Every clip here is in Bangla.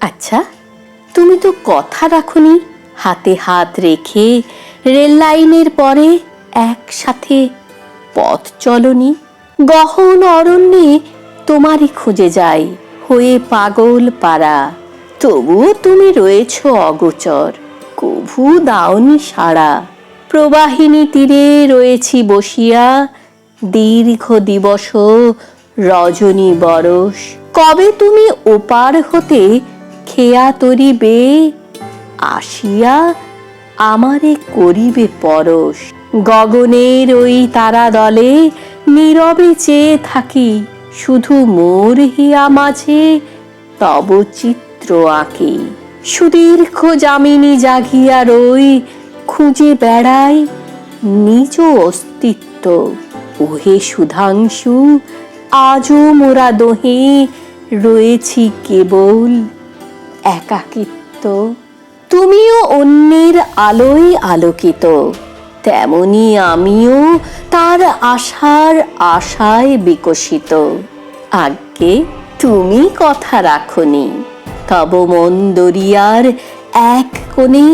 আচ্ছা তুমি তো কথা রাখনি। হাতে হাত রেখে রেল লাইনের পরে একসাথে পথ চলনি। গহন অরণ্যে তোমারই খুঁজে যাই, হয়ে পাগল পাড়া। তবুও তুমি রয়েছ অগোচর, কভু দাওনি সাড়া। প্রবাহিনী তীরে রয়েছি বসিয়া, দীর্ঘ দিবস রজনী বরস। কবে তুমি ওপার হতে খেয়া তরিবে, আসিয়া আমারে করিবে পরশ। গগনের ওই তারা দলে নীরবে চেয়ে থাকি, শুধু মোর হিয়া মাঝে তব চিত্র আঁকি। সুদীর্ঘ যামিনী জাগিয়া রই, খুঁজে বেড়াই নিজ অস্তিত্ব। ওহে সুধাংশু, আজও মোরা দোহে রয়েছি কেবল একাকিত্ব। তুমিও অন্যের আলোয় আলোকিত। তেমনি আমিও তার আশার আশায় বিকশিত। আজ্ঞে, তুমি কথা রাখনি। তব মন দরিয়ার এক কোণে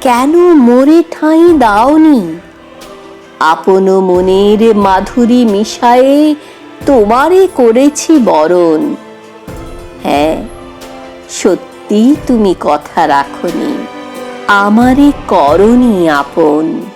কেন মোরে ঠাঁই দাওনি? আপন মনের মাধুরী মিশায়ে তোমারে করেছি বরণ। হ্যাঁ সত্যি তুমি কথা রাখনি। আমারে করনি আপন।